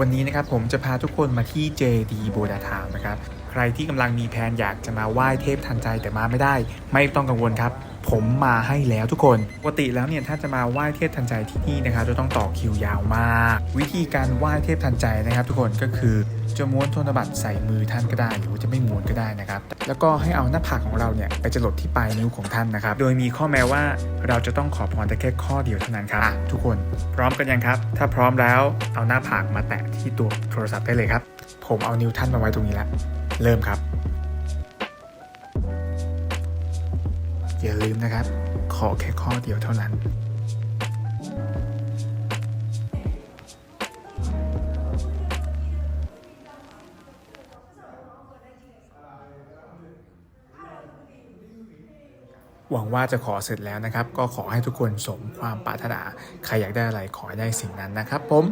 วันนี้นะครับผมจะพาทุกคนมาที่ JD โบดาทามนะครับ ใครที่กำลังมีแผนอยากจะมาไหว้เทพทันใจแต่มาไม่ได้ ไม่ต้องกังวลครับ ผมมาให้แล้วทุกคนปกติแล้วเนี่ยถ้าจะมาไหว้เทพทันใจที่นี่นะครับจะต้องต่อคิวยาวมาก วิธีการไหว้เทพทันใจนะครับ ทุกคนก็คือ จะม้วนธนบัตรใส่มือท่านก็ได้ หรือว่าจะไม่ม้วนก็ได้นะครับ แล้วก็ให้เอาหน้าผากของเราเนี่ยไปจรดที่ปลายนิ้วของท่านนะครับ โดยมีข้อแม้ว่าเราจะต้องขอพรแต่แค่ข้อเดียวเท่านั้นครับทุกคนพร้อมกันยังครับ ถ้าพร้อมแล้วเอาหน้าผากมาแตะที่ตัวโทรศัพท์ได้เลยครับ ผมเอานิ้วท่านมาไว้ตรงนี้แล้วเริ่มครับ อย่าลืมนะครับ ขอแค่ข้อเดียวเท่านั้น หวังว่าจะขอเสร็จแล้วนะครับ ก็ขอให้ทุกคนสมความปรารถนา ใครอยากได้อะไรขอได้สิ่งนั้นนะครับผม